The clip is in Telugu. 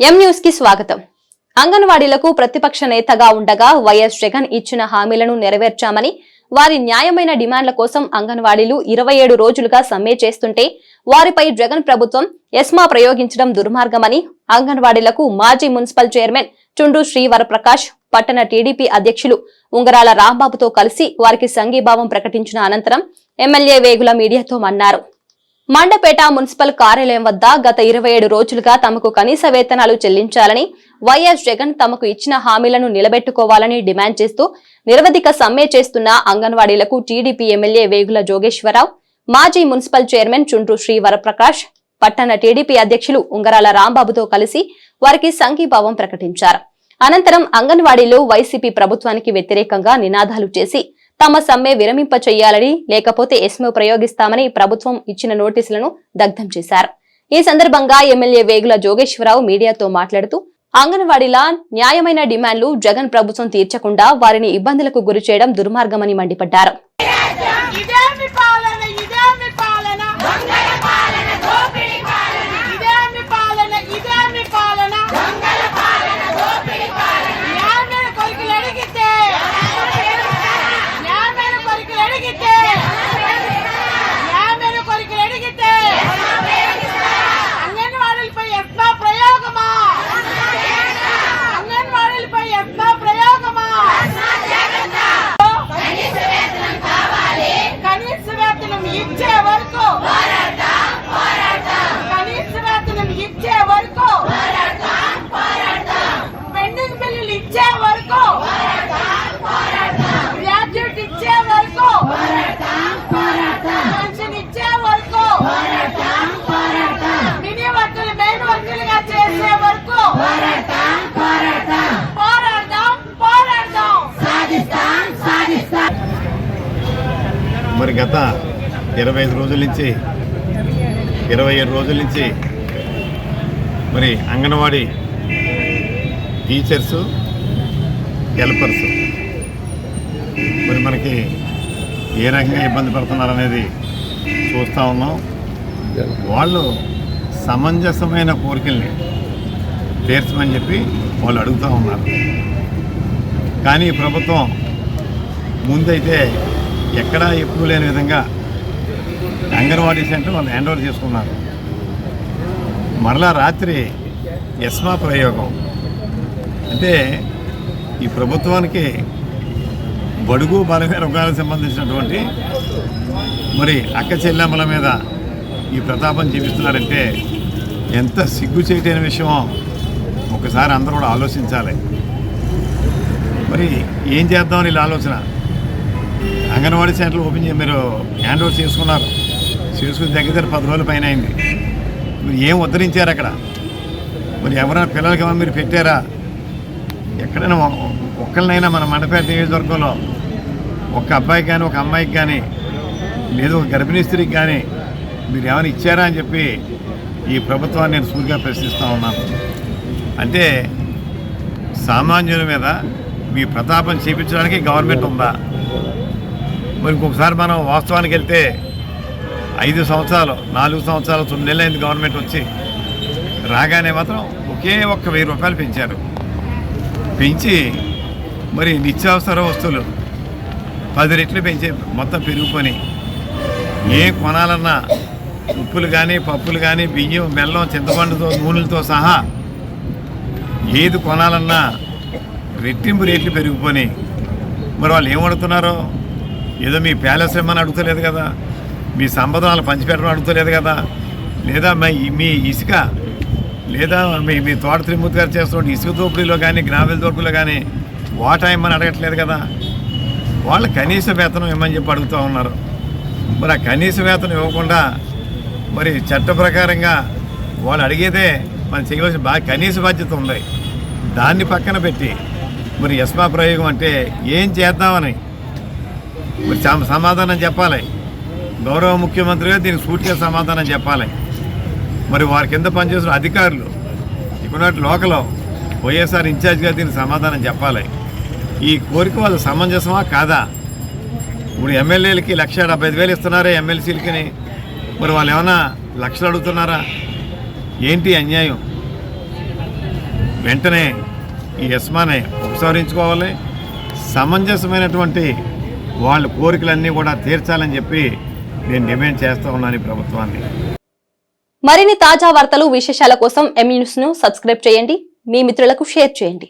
ఎం న్యూస్కి స్వాగతం. అంగన్వాడీలకు ప్రతిపక్ష నేతగా ఉండగా వైఎస్ జగన్ ఇచ్చిన హామీలను నెరవేర్చామని వారి న్యాయమైన డిమాండ్ల కోసం అంగన్వాడీలు ఇరవై ఏడు రోజులుగా సమ్మె చేస్తుంటే వారిపై జగన్ ప్రభుత్వం ఎస్మా ప్రయోగించడం దుర్మార్గమని అంగన్వాడీలకు మాజీ మున్సిపల్ చైర్మన్ చుండ్రు శ్రీవరప్రకాష్ పట్టణ టీడీపీ అధ్యక్షులు ఉంగరాల రాంబాబుతో కలిసి వారికి సంఘీభావం ప్రకటించిన అనంతరం ఎమ్మెల్యే వేగుల మీడియాతో అన్నారు మండపేట మున్సిపల్ కార్యాలయం వద్ద గత ఇరవై ఏడు రోజులుగా తమకు కనీస వేతనాలు చెల్లించాలని వైఎస్ జగన్ తమకు ఇచ్చిన హామీలను నిలబెట్టుకోవాలని డిమాండ్ చేస్తూ నిరవధిక సమ్మె చేస్తున్న అంగన్వాడీలకు టీడీపీ ఎమ్మెల్యే వేగుల జోగేశ్వరరావు మాజీ మున్సిపల్ చైర్మన్ చుండ్రు శ్రీ వరప్రకాష్ పట్టణ టీడీపీ అధ్యక్షులు ఉంగరాల రాంబాబుతో కలిసి వారికి సంఘీభావం ప్రకటించారు. అనంతరం అంగన్వాడీలో వైసీపీ ప్రభుత్వానికి వ్యతిరేకంగా నినాదాలు చేసి తమ సమ్మె విరమింప చేయాలని లేకపోతే ఎస్మో ప్రయోగిస్తామని ప్రభుత్వం ఇచ్చిన నోటీసులను దగ్ధం చేశారు. ఈ సందర్భంగా ఎమ్మెల్యే వేగుల జోగేశ్వరరావు మీడియాతో మాట్లాడుతూ అంగన్వాడీల న్యాయమైన డిమాండ్లు జగన్ ప్రభుత్వం తీర్చకుండా వారిని ఇబ్బందులకు గురి చేయడం దుర్మార్గమని మండిపడ్డారు. మరి గత ఇరవై ఐదు రోజుల నుంచి ఇరవై ఏడు రోజుల నుంచి మరి అంగన్వాడీ టీచర్స్ హెల్పర్స్ మరి మనకి ఏ రకంగా ఇబ్బంది పడుతున్నారు అనేది చూస్తూ ఉన్నాం. వాళ్ళు సమంజసమైన కోరికల్ని తీర్చమని చెప్పి వాళ్ళు అడుగుతూ ఉన్నారు. కానీ ప్రభుత్వం ముందైతే ఎక్కడా ఎప్పుడు లేని విధంగా అంగన్వాడీ సెంటర్ వాళ్ళు హ్యాండ్ ఓవర్ చేసుకున్నారు. మరలా రాత్రి ఎస్మా ప్రయోగం. అంటే ఈ ప్రభుత్వానికి బడుగు బలమైన వర్గాలకు సంబంధించినటువంటి మరి అక్క చెల్లెమ్మల మీద ఈ ప్రతాపం చూపిస్తున్నారంటే ఎంత సిగ్గు చేయటైన విషయం ఒకసారి అందరూ కూడా ఆలోచించాలి. మరి ఏం చేద్దామని ఇలా ఆలోచన? అంగన్వాడీ సెంటర్లు ఓపెన్ చేసి మీరు హ్యాండ్ ఓవర్ చేసుకున్నారు. చేసుకుని దగ్గర దగ్గర పది రోజుల పైన అయింది. మీరు ఏం ఉద్ధరించారు అక్కడ? మరి ఎవరైనా పిల్లలకి ఏమైనా మీరు పెట్టారా? ఎక్కడైనా ఒ- ఒక్కరినైనా మన మండపేట నియోజకవర్గంలో ఒక అబ్బాయికి కానీ ఒక అమ్మాయికి కానీ లేదు ఒక గర్భిణీ స్త్రీకి కానీ మీరు ఏమైనా ఇచ్చారా అని చెప్పి ఈ ప్రభుత్వాన్ని నేను సూటిగా ప్రశ్నిస్తూ ఉన్నాను. అంటే సామాన్యుల మీద మీ ప్రతాపం చేపించడానికి గవర్నమెంట్ ఉందా? మరి ఇంకొకసారి మనం వాస్తవానికి వెళ్తే ఐదు సంవత్సరాలు నాలుగు సంవత్సరాలు తొమ్మిది నెలలు అయింది గవర్నమెంట్ వచ్చి. రాగానే మాత్రం ఒకే ఒక్క వెయ్యి రూపాయలు పెంచారు. పెంచి మరి నిత్యావసర వస్తువులు పది రెట్లు పెంచే మొత్తం పెరిగిపోయి ఏ కొనాలన్నా ఉప్పులు కానీ పప్పులు కానీ బియ్యం బెల్లం చింతపండుతో నూనెలతో సహా ఏది కొనాలన్నా రెట్టింపు రేట్లు పెరిగిపోయి మరి వాళ్ళు ఏం వండుతున్నారో? ఏదో మీ ప్యాలెస్ ఏమని అడుగుతలేదు కదా? మీ సంపదనాలు పంచిపెట్టడం అడుగుతలేదు కదా? లేదా మీ మీ ఇసుక లేదా మీ మీ తోట త్రిమూర్తి గారు చేస్తున్న ఇసుక దోపిడీలో కానీ గ్రామీణ దోపిడీలో కానీ వాటా ఇమ్మని అడగట్లేదు కదా? వాళ్ళు కనీస వేతనం ఇమ్మని చెప్పి అడుగుతూ ఉన్నారు. మరి ఆ కనీస వేతనం ఇవ్వకుండా మరి చట్ట ప్రకారంగా వాళ్ళు అడిగేదే మనం చేయవలసిన బాగా కనీస బాధ్యత ఉంది. దాన్ని పక్కన పెట్టి మరి యస్మా ప్రయోగం అంటే ఏం చేద్దామని మరి సమాధానం చెప్పాలి. గౌరవ ముఖ్యమంత్రిగా దీనికి సూటిగా సమాధానం చెప్పాలి. మరి వారి కింద పనిచేస్తున్న అధికారులు ఇక్కడ లోకల్ వైఎస్ఆర్ ఇన్ఛార్జ్గా దీనికి సమాధానం చెప్పాలి. ఈ కోరిక వాళ్ళు సమంజసమా కాదా? ఇప్పుడు ఎమ్మెల్యేలకి లక్ష డెబ్బై ఐదు వేలు ఇస్తున్నారా ఎమ్మెల్సీలకి. మరి వాళ్ళు ఏమైనా లక్షలు అడుగుతున్నారా? ఏంటి అన్యాయం? వెంటనే ఈ యస్మానే ఉపసంహరించుకోవాలి. సమంజసమైనటువంటి వాళ్ళ కోరికలన్నీ కూడా తీర్చాలని చెప్పి నేను డిమాండ్ చేస్తూ ఉన్నాను ప్రభుత్వాన్ని. మరిన్ని తాజా వార్తలు విశేషాల కోసం ఎం న్యూస్ను సబ్స్క్రైబ్ చేయండి. మీ మిత్రులకు షేర్ చేయండి.